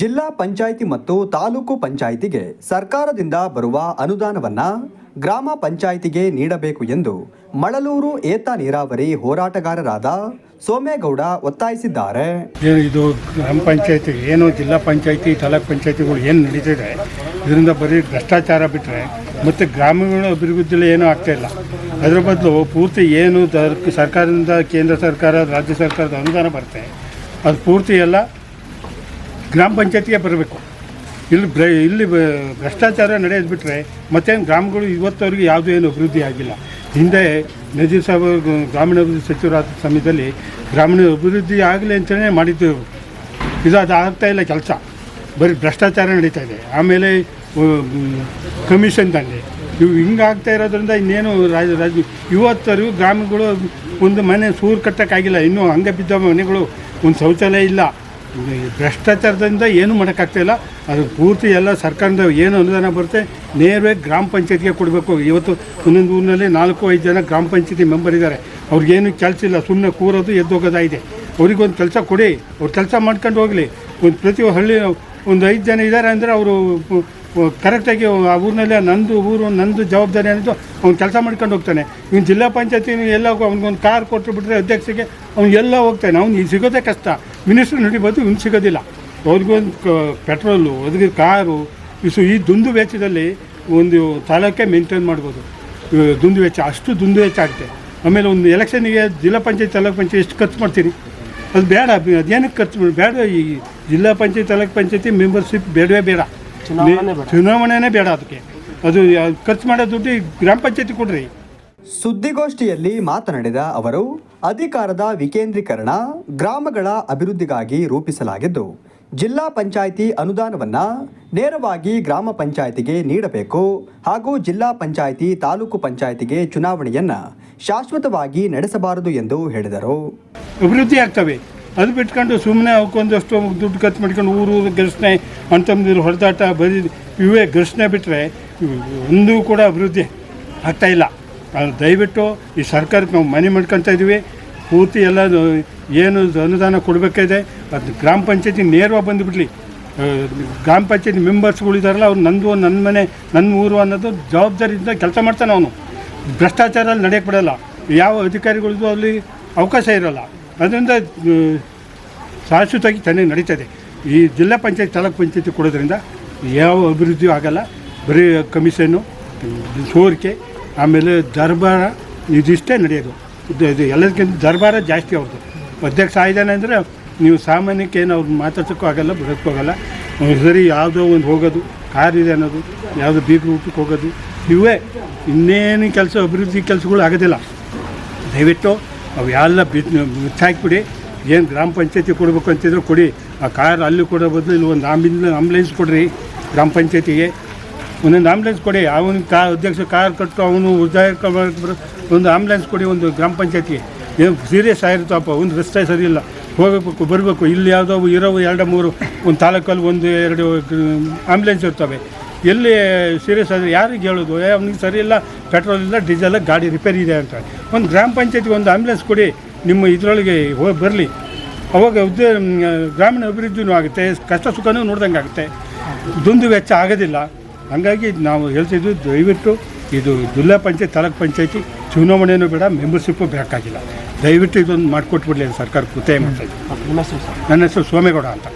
ಜಿಲ್ಲಾ ಪಂಚಾಯಿತಿ ಮತ್ತು ತಾಲೂಕು ಪಂಚಾಯಿತಿಗೆ ಸರ್ಕಾರದಿಂದ ಬರುವ ಅನುದಾನವನ್ನ ಗ್ರಾಮ ಪಂಚಾಯಿತಿಗೆ ನೀಡಬೇಕು ಎಂದು ಮಳಲೂರು ಏತ ನೀರಾವರಿ ಹೋರಾಟಗಾರರಾದ ಸೋಮೇಗೌಡ ಒತ್ತಾಯಿಸಿದ್ದಾರೆ. ಇದು ಗ್ರಾಮ ಪಂಚಾಯತಿ, ಏನು ಜಿಲ್ಲಾ ಪಂಚಾಯತಿ, ತಾಲೂಕ್ ಪಂಚಾಯತಿಗಳು ಏನು ನಡೀತಿದೆ, ಇದರಿಂದ ಬರೀ ಭ್ರಷ್ಟಾಚಾರ ಬಿಟ್ಟರೆ ಮತ್ತು ಗ್ರಾಮಗಳ ಅಭಿವೃದ್ಧಿಯಲ್ಲಿ ಏನೂ ಆಗ್ತಾ ಇಲ್ಲ. ಅದರ ಬದಲು ಪೂರ್ತಿ ಏನು ಸರ್ಕಾರದಿಂದ ಕೇಂದ್ರ ಸರ್ಕಾರ, ರಾಜ್ಯ ಸರ್ಕಾರದ ಅನುದಾನ ಬರುತ್ತೆ, ಅದು ಪೂರ್ತಿ ಎಲ್ಲ ಗ್ರಾಮ ಪಂಚಾಯತಿಗೆ ಬರಬೇಕು. ಇಲ್ಲಿ ಬ್ರ, ಇಲ್ಲಿ ಭ್ರಷ್ಟಾಚಾರ ನಡೆಯೋದು ಬಿಟ್ಟರೆ ಮತ್ತೇನು ಗ್ರಾಮಗಳು ಇವತ್ತವರೆಗೆ ಯಾವುದೂ ಏನು ಅಭಿವೃದ್ಧಿ ಆಗಿಲ್ಲ. ಹಿಂದೆ ನಜೀರ್ ಸಾಹೇಬ್ ಗ್ರಾಮೀಣ ಗ್ರಾಮೀಣಾಭಿವೃದ್ಧಿ ಸಚಿವರಾದ ಸಮಯದಲ್ಲಿ ಗ್ರಾಮೀಣ ಅಭಿವೃದ್ಧಿ ಆಗಲಿ ಅಂತಲೇ ಮಾಡಿದ್ದು. ಇದು ಅದು ಆಗ್ತಾ ಇಲ್ಲ ಕೆಲಸ. ಬರೀ ಭ್ರಷ್ಟಾಚಾರ ನಡೀತಾ ಇದೆ. ಆಮೇಲೆ ಕಮಿಷನ್ ತಂದೆ ಇವು ಹಿಂಗೆ ಆಗ್ತಾ ಇರೋದ್ರಿಂದ ಇನ್ನೇನು ರಾಜ ರಾಜ ಇವತ್ತರಿಗೂ ಗ್ರಾಮಗಳು ಒಂದು ಮನೆ ಸೂರು ಕಟ್ಟೋಕ್ಕಾಗಿಲ್ಲ. ಇನ್ನೂ ಹಂಗೆ ಬಿದ್ದ ಮನೆಗಳು ಒಂದು ಶೌಚಾಲಯ ಇಲ್ಲ. ಭ್ರಷ್ಟಾಚಾರದಿಂದ ಏನೂ ಮಾಡೋಕ್ಕಾಗ್ತಾಯಿಲ್ಲ ಅದು ಪೂರ್ತಿ ಎಲ್ಲ ಸರ್ಕಾರದಿಂದ ಏನು ಅನುದಾನ ಬರುತ್ತೆ ನೇರವಾಗಿ ಗ್ರಾಮ ಪಂಚಾಯತ್ಗೆ ಕೊಡಬೇಕು. ಇವತ್ತು ಒಂದೊಂದು ಊರಿನಲ್ಲಿ ನಾಲ್ಕು, ಐದು ಜನ ಗ್ರಾಮ ಪಂಚಾಯತಿ ಮೆಂಬರ್ ಇದ್ದಾರೆ. ಅವ್ರಿಗೇನು ಕೆಲಸ ಇಲ್ಲ. ಸುಮ್ಮನೆ ಕೂರೋದು, ಎದ್ದೋಗೋದಾಗಿದೆ. ಅವ್ರಿಗೊಂದು ಕೆಲಸ ಕೊಡಿ. ಅವ್ರು ಕೆಲಸ ಮಾಡ್ಕೊಂಡು ಹೋಗಲಿ. ಒಂದು ಪ್ರತಿ ಹಳ್ಳಿ ಒಂದು ಐದು ಜನ ಇದ್ದಾರೆ ಅಂದರೆ ಅವರು ಕರೆಕ್ಟಾಗಿ ಆ ಊರಿನಲ್ಲೇ ನಂದು ಊರು, ನಂದು ಜವಾಬ್ದಾರಿ ಅನ್ನೋದು ಅವ್ನು ಕೆಲಸ ಮಾಡ್ಕೊಂಡು ಹೋಗ್ತಾನೆ. ಇವ್ನು ಜಿಲ್ಲಾ ಪಂಚಾಯತಿ ಎಲ್ಲ ಅವ್ನಿಗೊಂದು ಕಾರ್ ಕೊಟ್ಟು ಬಿಟ್ಟರೆ ಅಧ್ಯಕ್ಷರಿಗೆ ಅವ್ನು ಎಲ್ಲ ಹೋಗ್ತಾನೆ. ಅವ್ನು ಸಿಗೋದೇ ಕಷ್ಟ. ಮಿನಿಸ್ಟ್ರ್ ನಡಿಬೋದು ಇವ್ನು ಸಿಗೋದಿಲ್ಲ. ಅವ್ರಿಗೊಂದು ಕ- ಪೆಟ್ರೋಲು ಅದ್ರಿಗೆ ಕಾರು ಇಸು ಈ ದುಂದು ವೆಚ್ಚದಲ್ಲಿ ಒಂದು ತಾಲೂಕೆ ಮೇಂಟೈನ್ ಮಾಡ್ಬೋದು. ದುಂದು ವೆಚ್ಚ ಅಷ್ಟು ದುಂದು ವೆಚ್ಚ ಆಗುತ್ತೆ. ಆಮೇಲೆ ಒಂದು ಎಲೆಕ್ಷನ್ಗೆ ಜಿಲ್ಲಾ ಪಂಚಾಯತ್ ತಾಲೂಕು ಪಂಚಾಯತ್ ಎಷ್ಟು ಖರ್ಚು ಮಾಡ್ತೀರಿ? ಅದು ಬೇಡ ಅದ್- ಅದೇನಕ್ಕೆ ಖರ್ಚು ಮಾಡಿ ಬೇಡ ಈ ಜಿಲ್ಲಾ ಪಂಚಾಯತ್ ತಾಲೂಕು ಪಂಚಾಯತಿ ಮೆಂಬರ್ಶಿಪ್ ಬೇಡವೇ ಬೇಡ. ಚುನಾವಣೆನೇ ಬೇಡ. ಅದಕ್ಕೆ. ಅದು ಖರ್ಚು ಮಾಡೋ ದುಡ್ಡು ಗ್ರಾಮ ಪಂಚಾಯತಿ ಕೊಡ್ರಿ. ಸುದ್ದಿಗೋಷ್ಠಿಯಲ್ಲಿ ಮಾತನಾಡಿದ ಅವರು ಅಧಿಕಾರದ ವಿಕೇಂದ್ರೀಕರಣ ಗ್ರಾಮಗಳ ಅಭಿವೃದ್ಧಿಗಾಗಿ ರೂಪಿಸಲಾಗಿದ್ದು, ಜಿಲ್ಲಾ ಪಂಚಾಯಿತಿ ಅನುದಾನವನ್ನು ನೇರವಾಗಿ ಗ್ರಾಮ ಪಂಚಾಯಿತಿಗೆ ನೀಡಬೇಕು ಹಾಗೂ ಜಿಲ್ಲಾ ಪಂಚಾಯಿತಿ, ತಾಲೂಕು ಪಂಚಾಯಿತಿಗೆ ಚುನಾವಣೆಯನ್ನು ಶಾಶ್ವತವಾಗಿ ನಡೆಸಬಾರದು ಎಂದು ಹೇಳಿದರು. ಅಭಿವೃದ್ಧಿ ಆಗ್ತವೆ. ಅದು ಬಿಟ್ಕೊಂಡು ಸುಮ್ಮನೆ ಅವಕ್ಕೊಂದಷ್ಟು ದುಡ್ಡು ಖರ್ಚು ಮಾಡ್ಕೊಂಡು ಊರು ಘರ್ಷಣೆ ಅಣ್ತಮ್ಮದಿರು ಹೊಡೆದಾಟ ಬರೀ ಇವೇ ಘರ್ಷಣೆ ಬಿಟ್ಟರೆ ಒಂದೂ ಕೂಡ ಅಭಿವೃದ್ಧಿ ಆಗ್ತಾಯಿಲ್ಲ ದಯವಿಟ್ಟು ಈ ಸರ್ಕಾರಕ್ಕೆ ನಾವು ಮನೆ ಮಾಡ್ಕೊತಾ ಇದ್ದೀವಿ ಪೂರ್ತಿ ಎಲ್ಲ ಏನು ಅನುದಾನ ಕೊಡಬೇಕಿದೆ ಅದು ಗ್ರಾಮ ಪಂಚಾಯತಿ ನೇರವಾಗಿ ಬಂದುಬಿಡಲಿ. ಗ್ರಾಮ ಪಂಚಾಯತಿ ಮೆಂಬರ್ಸ್ಗಳಿದಾರಲ್ಲ ಅವ್ರು ನಂದು ನನ್ನ ಮನೆ ನನ್ನ ಊರು ಅನ್ನೋದು ಜವಾಬ್ದಾರಿಯಿಂದ ಕೆಲಸ ಮಾಡ್ತಾನೆ ಅವನು. ಭ್ರಷ್ಟಾಚಾರ ಅಲ್ಲಿ ನಡೆಯಕ್ಕೆ ಬಿಡಲ್ಲ. ಯಾವ ಅಧಿಕಾರಿಗಳಿಗೂ ಅಲ್ಲಿ ಅವಕಾಶ ಇರೋಲ್ಲ. ಅದರಿಂದ ಶಾಶ್ವತವಾಗಿ ಚೆನ್ನಾಗಿ ನಡೀತದೆ. ಈ ಜಿಲ್ಲಾ ಪಂಚಾಯತ್, ತಾಲೂಕು ಪಂಚಾಯತಿ ಕೊಡೋದ್ರಿಂದ ಯಾವ ಅಭಿವೃದ್ಧಿಯೂ ಆಗಲ್ಲ. ಬರೀ ಕಮಿಷನ್ನು ಸೋರಿಕೆ, ಆಮೇಲೆ ದರ್ಬಾರ, ಇದಿಷ್ಟೇ ನಡೆಯೋದು. ಇದು ಎಲ್ಲದಕ್ಕಿಂತ ದರ್ಬಾರ ಜಾಸ್ತಿ ಅವ್ರದ್ದು. ಅಧ್ಯಕ್ಷ ಆಗಿದ್ದಾನೆ ಅಂದರೆ ನೀವು ಸಾಮಾನ್ಯಕ್ಕೆ ಏನು ಅವ್ರು ಮಾತಾಡ್ಸೋಕ್ಕೂ ಆಗಲ್ಲ ಅವ್ರು ಸರಿ ಯಾವುದೋ ಒಂದು ಹೋಗೋದು, ಕಾರ್ ಇದೆ ಅನ್ನೋದು, ಯಾವುದೋ ಬೀಗ ಊಟಕ್ಕೆ ಹೋಗೋದು, ಇವೇ ಇನ್ನೇನು ಕೆಲಸ, ಅಭಿವೃದ್ಧಿ ಕೆಲಸಗಳು ಆಗೋದಿಲ್ಲ. ದಯವಿಟ್ಟು ಅವು ಎಲ್ಲ ಬಿತ್ ಬಿಚ್ಚಾಕ್ಬಿಡಿ, ಏನು ಗ್ರಾಮ ಪಂಚಾಯತಿ ಕೊಡಬೇಕು ಅಂತಿದ್ರು ಕೊಡಿ. ಆ ಕಾರ್ ಅಲ್ಲಿ ಕೊಡೋ ಬದಲು ಇಲ್ಲಿ ಒಂದು ಆಂಬಿಲ್ ಆಂಬುಲೆನ್ಸ್ ಕೊಡ್ರಿ ಗ್ರಾಮ ಪಂಚಾಯತಿಗೆ. ಒಂದೊಂದು ಆಂಬುಲೆನ್ಸ್ ಕೊಡಿ. ಅವನು ಕಾ, ಅಧ್ಯಕ್ಷ ಕಾರ್ ಕಟ್ಟು ಅವನು ಉದ್ದಾಯ ಒಂದು ಆಂಬುಲೆನ್ಸ್ ಕೊಡಿ, ಒಂದು ಗ್ರಾಮ ಪಂಚಾಯತಿಗೆ. ಏನು ಸೀರಿಯಸ್ ಆಗಿರುತ್ತಪ್ಪ ಒಂದು ರಸ್ತೆ ಸರಿ ಇಲ್ಲ. ಹೋಗಬೇಕು, ಬರಬೇಕು. ಇಲ್ಲಿ ಯಾವುದೋ ಇರೋ ಎರಡು, ಮೂರು, ಒಂದು ತಾಲೂಕಲ್ಲಿ ಒಂದು, ಎರಡು ಆಂಬುಲೆನ್ಸ್ ಇರ್ತವೆ. ಎಲ್ಲಿ ಸೀರಿಯಸ್ ಆದರೆ ಯಾರಿಗೆ ಹೇಳೋದು? ಏ, ಅವ್ನಿಗೆ ಸರಿ ಇಲ್ಲ ಪೆಟ್ರೋಲ್ ಇಲ್ಲ ಡೀಸೆಲ್ ಗಾಡಿ ರಿಪೇರಿ ಇದೆ ಅಂತ. ಒಂದು ಗ್ರಾಮ ಪಂಚಾಯತಿಗೆ ಒಂದು ಆಂಬ್ಯುಲೆನ್ಸ್ ಕೊಡಿ. ನಿಮ್ಮ ಇದರೊಳಗೆ ಹೋಗಿ ಬರಲಿ. ಅವಾಗ ಉದ್ಯ ಗ್ರಾಮೀಣ ಅಭಿವೃದ್ಧಿನೂ ಆಗುತ್ತೆ. ಕಷ್ಟ ಸುಖನೂ ನೋಡ್ದಂಗೆ ಆಗುತ್ತೆ ದುಂದು ವೆಚ್ಚ ಆಗೋದಿಲ್ಲ. ಹಾಗಾಗಿ ನಾವು ಹೇಳ್ತಿದ್ವಿ ದಯವಿಟ್ಟು ಇದು ಜಿಲ್ಲಾ ಪಂಚಾಯತ್ ತಾಲೂಕ್ ಪಂಚಾಯತಿ ಚುನಾವಣೆಯೂ ಬೇಡ ಮೆಂಬರ್ಶಿಪ್ಪು ಬೇಕಾಗಿಲ್ಲ. ದಯವಿಟ್ಟು ಇದೊಂದು ಮಾಡಿಕೊಟ್ಬಿಡ್ಲಿ ಸರ್ಕಾರ ಕೃತಯ ಮಾಡ್ತಾ ಇದ್ದೀನಿ ಸರ್. ನನ್ನ ಹೆಸರು ಸೋಮೇಗೌಡ ಅಂತ.